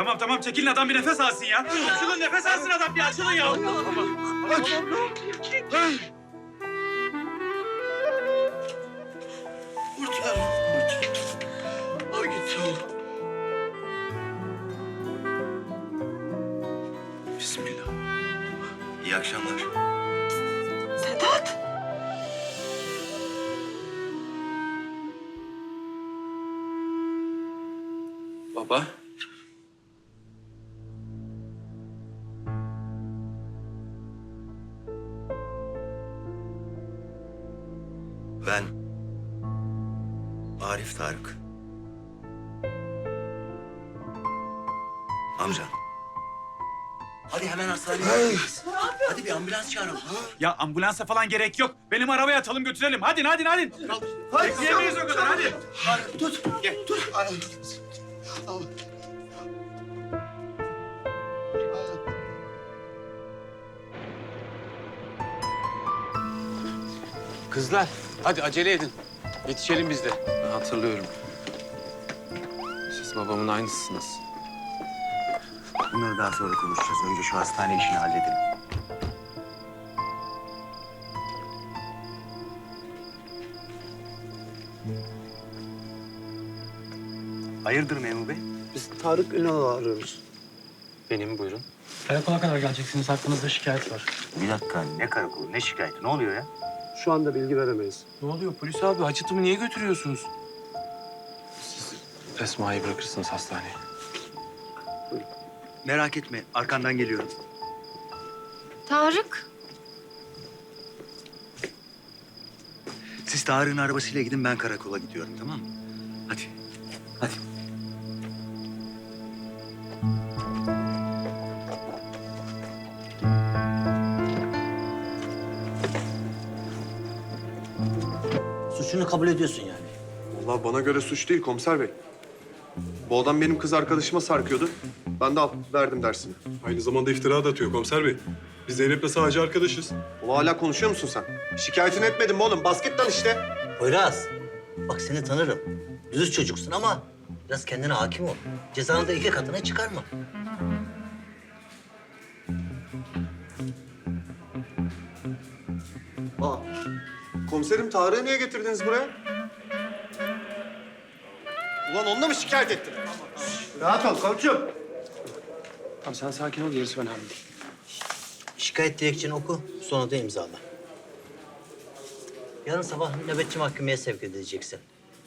Tamam tamam çekilin adam bir nefes alsın ya. Açılın nefes alsın adam bir açılın ya. Aç. Kurtar. Kurtar. Ay git oğlum. Bismillah. İyi akşamlar. Sedat. Baba. Amca. Hadi hemen hastaneye. Hadi bir ambulans çağıralım. Ya ambulansa falan gerek yok. Benim arabaya atalım götürelim. Hadi hadi hadi. Bekleyemeyiz o kadar hadi. Tut. Gel. Tut. Ay. Al. Kızlar hadi acele edin. Yetişelim biz de. Ben hatırlıyorum. Siz babamın aynısısınız. Bunları daha sonra konuşacağız. Önce şu hastane işini halledelim. Hayırdır memur bey? Biz Tarık Ünal'ı arıyoruz. Benim buyurun. Karakola kadar geleceksiniz. Hakkınızda şikayet var. Bir dakika ne karakolu ne şikayeti ne oluyor ya? Şu anda bilgi veremeyiz. Ne oluyor polis abi? Hacetimi niye götürüyorsunuz? Siz Esma'yı bırakırsınız hastaneye. Merak etme arkandan geliyorum. Tarık. Siz Tarık'ın arabasıyla gidin ben karakola gidiyorum tamam mı? Hadi. Hadi. Suçunu kabul ediyorsun yani. Vallahi bana göre suç değil komiser bey. Bu adam benim kız arkadaşıma sarkıyordu. Ben de al, verdim dersini. Aynı zamanda iftira da atıyor komiser bey. Biz Zeynep'le sadece arkadaşız. Ulan hala konuşuyor musun sen? Şikayetini etmedin mi oğlum? Basket lan işte. Poyraz, bak seni tanırım. Düz çocuksun ama biraz kendine hakim ol. Cezanı da iki katına çıkarma. Aa, komiserim Tarık'ı niye getirdiniz buraya? Ulan onunla mı şikayet ettin? Rahat ol koçum. Tamam sen sakin ol gerisi önemli. Şikayet dilekçeni oku, sonra da imzala. Yarın sabah nöbetçi mahkemeye sevk edileceksin.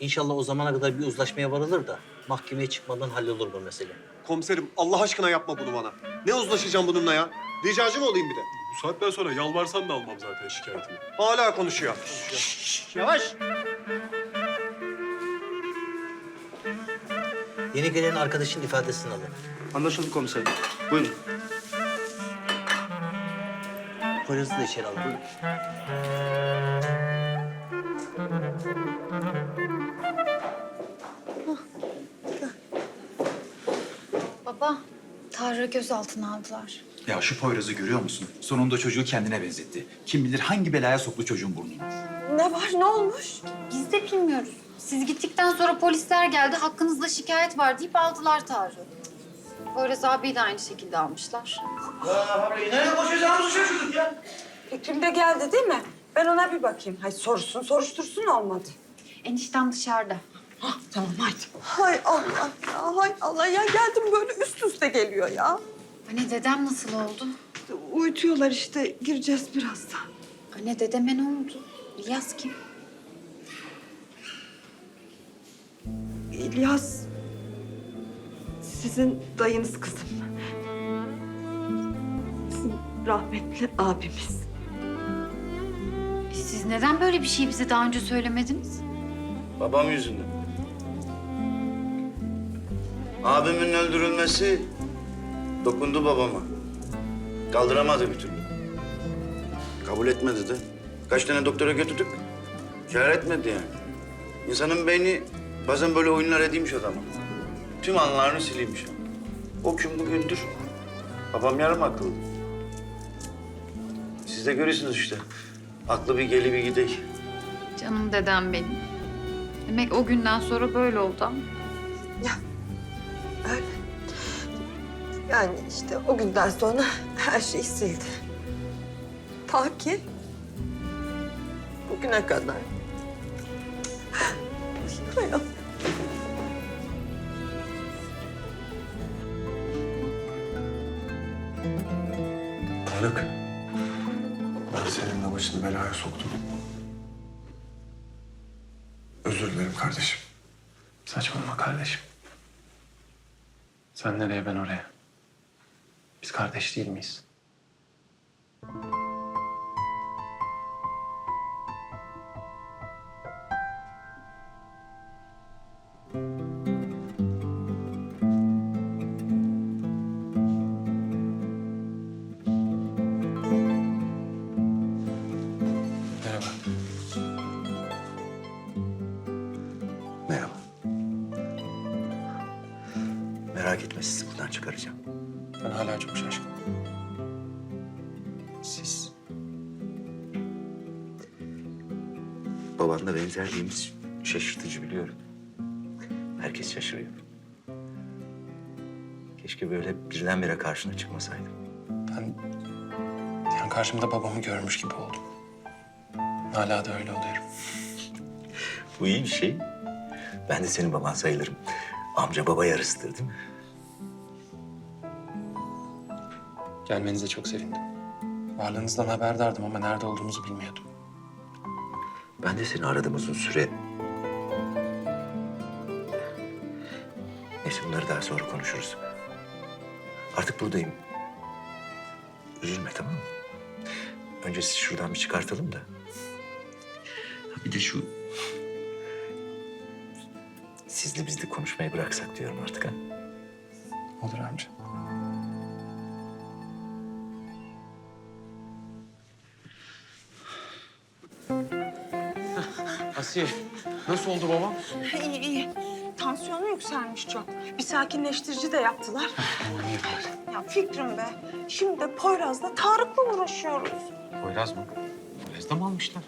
İnşallah o zamana kadar bir uzlaşmaya varılır da mahkemeye çıkmadan hallolur bu mesele. Komiserim Allah aşkına yapma bunu bana. Ne uzlaşacağım bununla ya? Ricacı mı olayım bir de? Bu saatten sonra yalvarsan da almam zaten şikayetini. Hala konuşuyor. Yavaş. Yeni gelen arkadaşın ifadesini alın. Anlaşıldı komiserim. Buyurun. Poyraz'ı da içeri alın. Baba, Tarık'ı gözaltına aldılar. Ya şu Poyraz'ı görüyor musun? Sonunda çocuğu kendine benzetti. Kim bilir hangi belaya soktu çocuğun burnunu. Ne var ne olmuş? Biz de bilmiyoruz. Siz gittikten sonra polisler geldi, hakkınızda şikayet var deyip aldılar Tarık'ı. Poyraz abiyi de aynı şekilde almışlar. Fikrim de geldi değil mi? Ben ona bir bakayım. Hay sorsun soruştursun olmadı. Eniştem dışarıda. Hah, tamam haydi. Hay Allah ya hay Allah ya geldim böyle üst üste geliyor ya. Anne dedem nasıl oldu? Uyutuyorlar işte gireceğiz birazdan. Anne dedeme ne oldu? İlyas kim? İlyas sizin dayınız kızım. Bizim rahmetli abimiz. Siz neden böyle bir şeyi bize daha önce söylemediniz? Babam yüzünden. Abimin öldürülmesi dokundu babama. Kaldıramadı bir türlü. Kabul etmedi de. Kaç tane doktora götürdük. Kâr etmedi yani. İnsanın beyni bazen böyle oyunlar edeymiş adamı. Tüm anılarını sileymiş. O gün bugündür. Babam yarım akıllı. Siz de görüyorsunuz işte. Aklı bir geli bir gidey. Canım dedem benim. Demek o günden sonra böyle oldu ama. Öyle. Yani işte o günden sonra her şey sildi. Ta ki bugüne kadar. Hay Allah. Tarık. Ben senin de başını belaya soktum. Özür dilerim kardeşim. Saçmalama kardeşim. Sen nereye ben oraya. Biz kardeş değil miyiz? Çıkaracağım. Ben hala çok şaşkınım. Siz... Babanla benzerliğimiz şaşırtıcı biliyorum. Herkes şaşırıyor. Keşke böyle birdenbire karşına çıkmasaydım. Ben yani karşımda babamı görmüş gibi oldum. Hala da öyle oluyorum. Bu iyi bir şey. Ben de senin baban sayılırım. Amca baba yarısıdır değil mi? Gelmenize çok sevindim. Varlığınızdan haberdardım ama nerede olduğunuzu bilmiyordum. Ben de seni aradım uzun süre. Neyse bunları daha sonra konuşuruz. Artık buradayım. Üzülme tamam mı? Önce sizi şuradan bir çıkartalım da. Ha, Bir de şu... Sizli bizli konuşmayı bıraksak diyorum artık ha. Olur amca. Asiye, nasıl oldu babam? İyi iyi. Tansiyonu yükselmiş çok. Bir sakinleştirici de yaptılar. ya Fikrim be. Şimdi de Poyraz'la Tarık'la uğraşıyoruz. Poyraz mı? Poyraz da mı almışlar?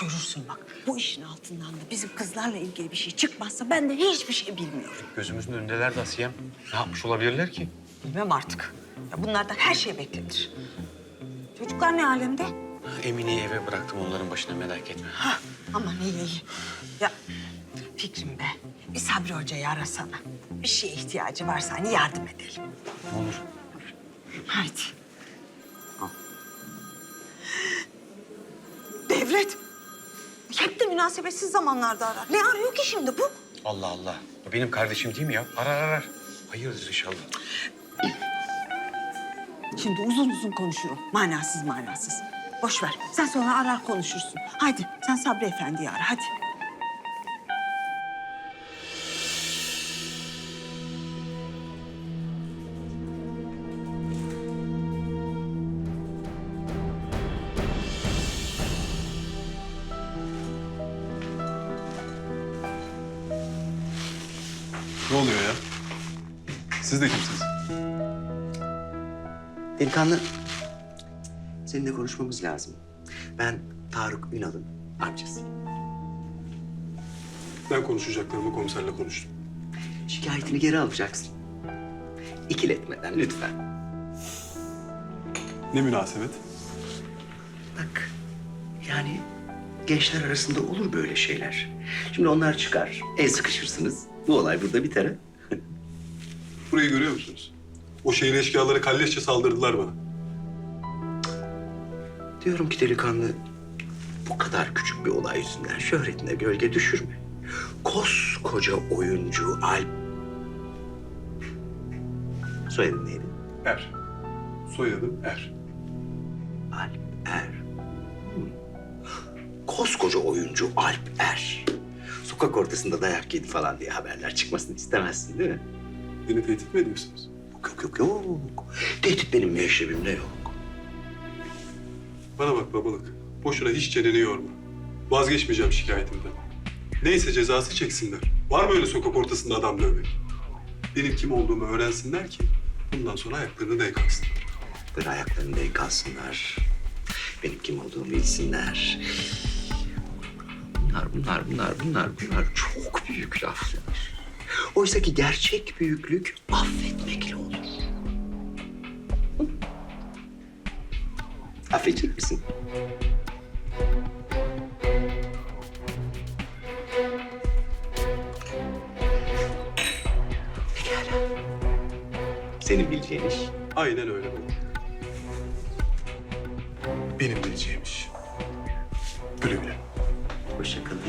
Görürsün bak. Bu işin altından da bizim kızlarla ilgili bir şey çıkmazsa ben de hiçbir şey bilmiyorum. Gözümüzün önündeler de Asiye'm. Ne yapmış olabilirler ki? Bilmem artık. Ya bunlardan her şey beklenir. Çocuklar ne alemde? Emine'yi eve bıraktım onların başına merak etme. Hah, aman iyi iyi. Ya Fikrim be. Bir Sabri Hoca'yı arasana. Bir şeye ihtiyacı varsa hani yardım edelim. Olur. Haydi. Devlet. Hep de münasebetsiz zamanlarda arar. Ne arıyor ki şimdi bu? Allah Allah. O benim kardeşim değil mi ya? Arar arar. Hayırdır inşallah. Şimdi uzun uzun konuşurum. Manasız manasız. Boş ver. Sen sonra arar konuşursun. Haydi sen Sabri Efendi'yi ara hadi. Ne oluyor ya? Siz de kimsiniz? Delikanlı, seninle konuşmamız lazım. Ben Tarık Ünal'ın amcasıyım. Ben konuşacaklarımı komiserle konuştum. Şikayetini geri alacaksın. İkiletmeden lütfen. Ne münasebet? Bak, yani gençler arasında olur böyle şeyler. Şimdi onlar çıkar, el sıkışırsınız. Bu olay burada biter ha? Burayı görüyor musunuz? O şehir eşkıyaları kalleşçe saldırdılar bana. Diyorum ki delikanlı, bu kadar küçük bir olay yüzünden şöhretine gölge düşürme. Koskoca oyuncu Alp... Soyadın neydi? Er. Soyadım Er. Alp Er. Hmm. Koskoca oyuncu Alp Er. Sokak ortasında dayak yedi falan diye haberler çıkmasını istemezsin değil mi? Beni tehdit mi ediyorsunuz? Yok yok yok. Tehdit benim meşrebimde yok. Bana bak babalık. Boşuna hiç çeneni yorma. Vazgeçmeyeceğim şikayetimden. Neyse cezası çeksinler. Var mı öyle sokak ortasında adam dövmek? Benim kim olduğumu öğrensinler ki bundan sonra ayaklarını denk alsınlar. Böyle ayaklarını denk alsınlar. Benim kim olduğumu bilsinler. bunlar, bunlar, bunlar, bunlar, bunlar çok büyük laflar. Oysa ki gerçek büyüklük affetmekle olur. Affedecek misin? Pekala. Senin bileceğin iş Aynen öyle baba. Benim bileceğim iş. Güle güle. Hoşça kalın.